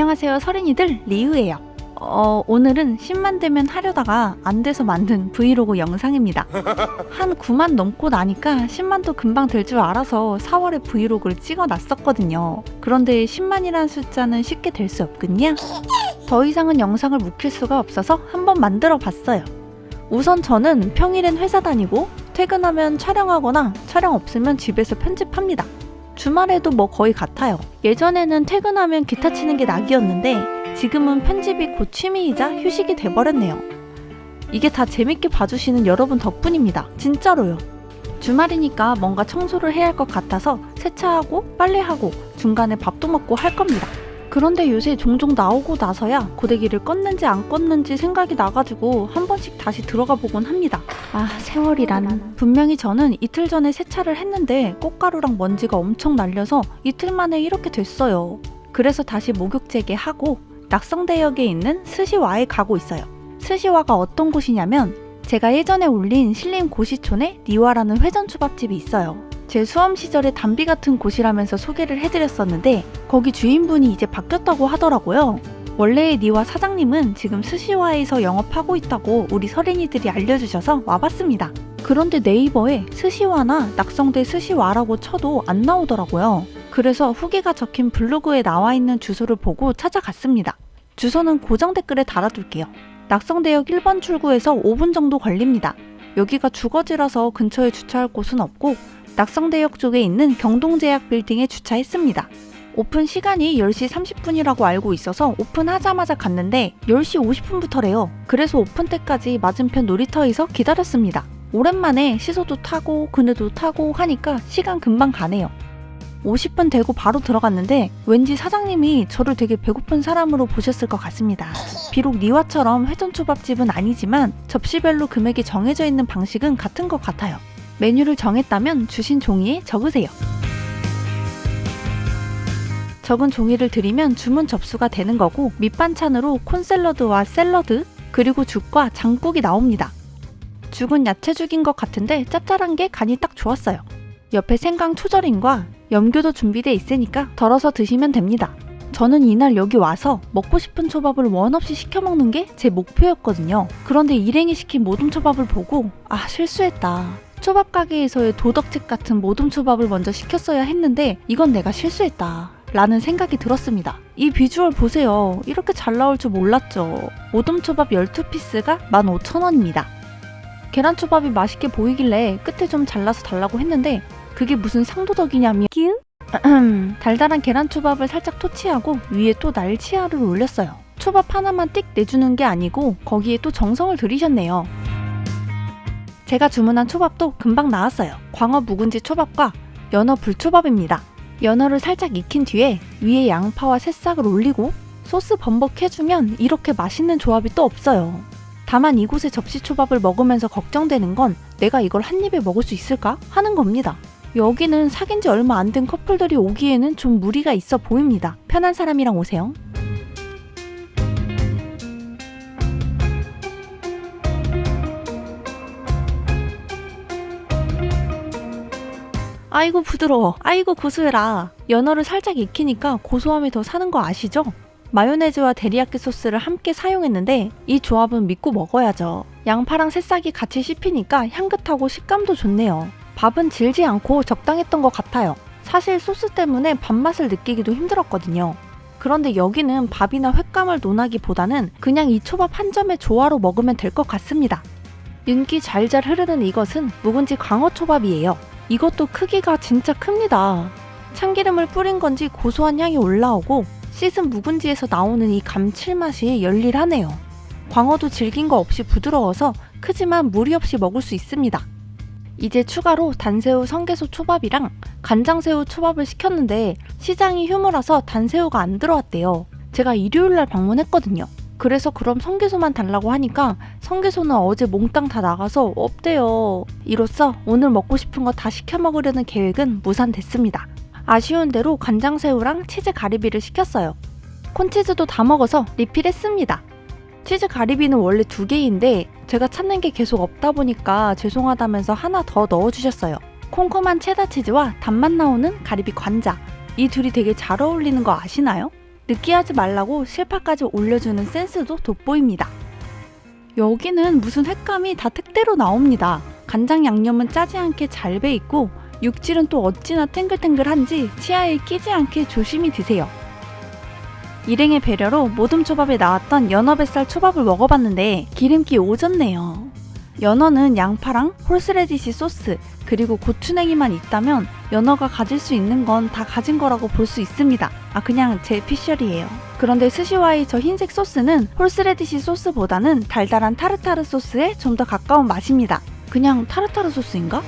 안녕하세요 서린이들 리우예요. 어, 오늘은 10만 되면 하려다가 안 돼서 만든 브이로그 영상입니다. 한 9만 넘고 나니까 10만도 금방 될 줄 알아서 4월에 브이로그를 찍어 놨었거든요. 그런데 10만이라는 숫자는 쉽게 될 수 없겠냐? 더 이상은 영상을 묵힐 수가 없어서 한번 만들어 봤어요. 우선 저는 평일엔 회사 다니고 퇴근하면 촬영하거나 촬영 없으면 집에서 편집합니다. 주말에도 뭐 거의 같아요. 예전에는 퇴근하면 기타 치는 게 낙이었는데 지금은 편집이 곧 취미이자 휴식이 돼버렸네요. 이게 다 재밌게 봐주시는 여러분 덕분입니다. 진짜로요. 주말이니까 뭔가 청소를 해야 할 것 같아서 세차하고 빨래하고 중간에 밥도 먹고 할 겁니다. 그런데 요새 종종 나오고 나서야 고데기를 껐는지 안 껐는지 생각이 나가지고 한 번씩 다시 들어가 보곤 합니다. 아, 세월이란. 분명히 저는 이틀 전에 세차를 했는데 꽃가루랑 먼지가 엄청 날려서 이틀 만에 이렇게 됐어요. 그래서 다시 목욕 재개 하고 낙성대역에 있는 스시와에 가고 있어요. 스시와가 어떤 곳이냐면 제가 예전에 올린 신림 고시촌에 니와라는 회전 초밥집이 있어요. 제 수험 시절에 담비 같은 곳이라면서 소개를 해드렸었는데 거기 주인분이 이제 바뀌었다고 하더라고요. 원래의 니와 사장님은 지금 스시와에서 영업하고 있다고 우리 서린이들이 알려주셔서 와봤습니다. 그런데 네이버에 스시와나 낙성대 스시와라고 쳐도 안 나오더라고요. 그래서 후기가 적힌 블로그에 나와 있는 주소를 보고 찾아갔습니다. 주소는 고정 댓글에 달아둘게요. 낙성대역 1번 출구에서 5분 정도 걸립니다. 여기가 주거지라서 근처에 주차할 곳은 없고 낙성대역 쪽에 있는 경동제약 빌딩에 주차했습니다. 오픈 시간이 10시 30분이라고 알고 있어서 오픈하자마자 갔는데 10시 50분부터래요. 그래서 오픈 때까지 맞은편 놀이터에서 기다렸습니다. 오랜만에 시소도 타고 그네도 타고 하니까 시간 금방 가네요. 50분 되고 바로 들어갔는데 왠지 사장님이 저를 되게 배고픈 사람으로 보셨을 것 같습니다. 비록 니와처럼 회전초밥집은 아니지만 접시별로 금액이 정해져 있는 방식은 같은 것 같아요. 메뉴를 정했다면 주신 종이에 적으세요. 적은 종이를 드리면 주문 접수가 되는 거고 밑반찬으로 콘샐러드와 샐러드 그리고 죽과 장국이 나옵니다. 죽은 야채죽인 것 같은데 짭짤한 게 간이 딱 좋았어요. 옆에 생강 초절임과 염교도 준비돼 있으니까 덜어서 드시면 됩니다. 저는 이날 여기 와서 먹고 싶은 초밥을 원 없이 시켜 먹는 게 제 목표였거든요. 그런데 일행이 시킨 모둠 초밥을 보고 아 실수했다. 초밥 가게에서의 도덕책 같은 모둠 초밥을 먼저 시켰어야 했는데 이건 내가 실수했다. 라는 생각이 들었습니다. 이 비주얼 보세요. 이렇게 잘 나올 줄 몰랐죠. 모둠 초밥 12피스가 15,000원입니다. 계란 초밥이 맛있게 보이길래 끝에 좀 잘라서 달라고 했는데 그게 무슨 상도덕이냐면 달달한 계란 초밥을 살짝 토치하고 위에 또 날치알을 올렸어요. 초밥 하나만 띡 내주는 게 아니고 거기에 또 정성을 들이셨네요. 제가 주문한 초밥도 금방 나왔어요. 광어 묵은지 초밥과 연어 불초밥입니다. 연어를 살짝 익힌 뒤에 위에 양파와 새싹을 올리고 소스 범벅해주면 이렇게 맛있는 조합이 또 없어요. 다만 이곳의 접시초밥을 먹으면서 걱정되는 건 내가 이걸 한 입에 먹을 수 있을까 하는 겁니다. 여기는 사귄 지 얼마 안 된 커플들이 오기에는 좀 무리가 있어 보입니다. 편한 사람이랑 오세요. 아이고 부드러워. 아이고 고소해라. 연어를 살짝 익히니까 고소함이 더 사는 거 아시죠? 마요네즈와 데리야끼 소스를 함께 사용했는데 이 조합은 믿고 먹어야죠. 양파랑 새싹이 같이 씹히니까 향긋하고 식감도 좋네요. 밥은 질지 않고 적당했던 것 같아요. 사실 소스 때문에 밥맛을 느끼기도 힘들었거든요. 그런데 여기는 밥이나 횟감을 논하기보다는 그냥 이 초밥 한 점의 조화로 먹으면 될 것 같습니다. 윤기 잘잘 흐르는 이것은 묵은지 광어 초밥이에요. 이것도 크기가 진짜 큽니다. 참기름을 뿌린 건지 고소한 향이 올라오고 씻은 묵은지에서 나오는 이 감칠맛이 열일하네요. 광어도 질긴 거 없이 부드러워서 크지만 무리 없이 먹을 수 있습니다. 이제 추가로 단새우 성게소 초밥이랑 간장새우 초밥을 시켰는데 시장이 휴무라서 단새우가 안 들어왔대요. 제가 일요일날 방문했거든요. 그래서 그럼 성게소만 달라고 하니까 성게소는 어제 몽땅 다 나가서 없대요. 이로써 오늘 먹고 싶은 거 다 시켜 먹으려는 계획은 무산됐습니다. 아쉬운 대로 간장새우랑 치즈 가리비를 시켰어요. 콘치즈도 다 먹어서 리필했습니다. 치즈 가리비는 원래 두 개인데 제가 찾는 게 계속 없다 보니까 죄송하다면서 하나 더 넣어주셨어요. 콩콩한 체다 치즈와 단맛 나오는 가리비 관자. 이 둘이 되게 잘 어울리는 거 아시나요? 느끼하지 말라고 실파까지 올려주는 센스도 돋보입니다. 여기는 무슨 횟감이 다 특대로 나옵니다. 간장 양념은 짜지 않게 잘 배 있고 육질은 또 어찌나 탱글탱글한지 치아에 끼지 않게 조심히 드세요. 일행의 배려로 모둠 초밥에 나왔던 연어 뱃살 초밥을 먹어봤는데 기름기 오졌네요. 연어는 양파랑 홀스레디시 소스 그리고 고추냉이만 있다면 연어가 가질 수 있는 건 다 가진 거라고 볼 수 있습니다. 아 그냥 제 피셜이에요. 그런데 스시와의 저 흰색 소스는 홀스레디시 소스보다는 달달한 타르타르 소스에 좀 더 가까운 맛입니다. 그냥 타르타르 소스인가?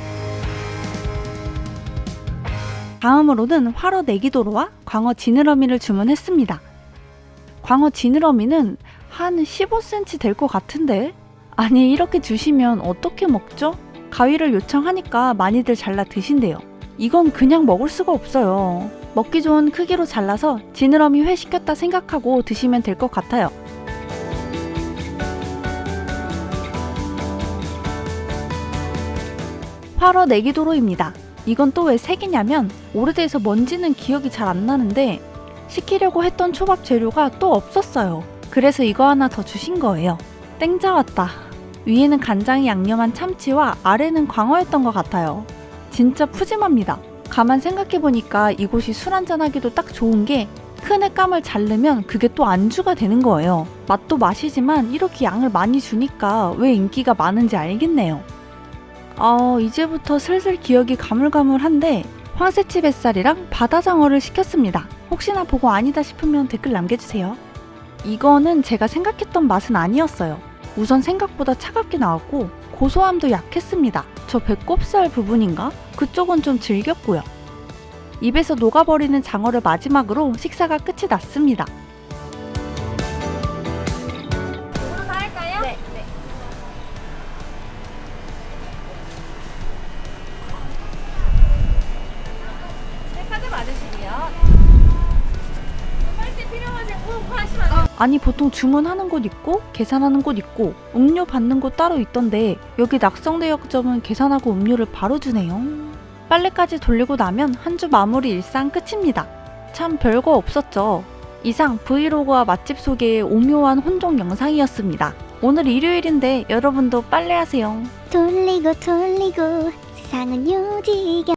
다음으로는 화로 내기도로와 광어 지느러미를 주문했습니다. 광어 지느러미는 한 15cm 될 것 같은데? 아니 이렇게 주시면 어떻게 먹죠? 가위를 요청하니까 많이들 잘라 드신대요. 이건 그냥 먹을 수가 없어요. 먹기 좋은 크기로 잘라서 지느러미 회 시켰다 생각하고 드시면 될 것 같아요. 화로 내기도로입니다. 이건 또 왜 색이냐면 오래돼서 뭔지는 기억이 잘 안 나는데 시키려고 했던 초밥 재료가 또 없었어요. 그래서 이거 하나 더 주신 거예요. 땡 잡았다. 위에는 간장이 양념한 참치와 아래는 광어였던 것 같아요. 진짜 푸짐합니다. 가만 생각해보니까 이곳이 술 한잔하기도 딱 좋은 게 큰 횟감을 잘 넣으면 그게 또 안주가 되는 거예요. 맛도 맛이지만 이렇게 양을 많이 주니까 왜 인기가 많은지 알겠네요. 어, 이제부터 슬슬 기억이 가물가물한데 황새치 뱃살이랑 바다장어를 시켰습니다. 혹시나 보고 아니다 싶으면 댓글 남겨주세요. 이거는 제가 생각했던 맛은 아니었어요. 우선 생각보다 차갑게 나왔고 고소함도 약했습니다. 저 배꼽살 부분인가? 그쪽은 좀 질겼고요. 입에서 녹아버리는 장어를 마지막으로 식사가 끝이 났습니다. 할까요? 네. 네. 네, 카드 맞으시고요. 빨대 필요하세요? 꼭 하시면 안 돼요. 아니 보통 주문하는 곳 있고 계산하는 곳 있고 음료 받는 곳 따로 있던데 여기 낙성대역점은 계산하고 음료를 바로 주네요. 빨래까지 돌리고 나면 한 주 마무리 일상 끝입니다. 참 별거 없었죠. 이상 브이로그와 맛집 소개의 오묘한 혼종 영상이었습니다. 오늘 일요일인데 여러분도 빨래하세요. 돌리고 돌리고 세상은 요지경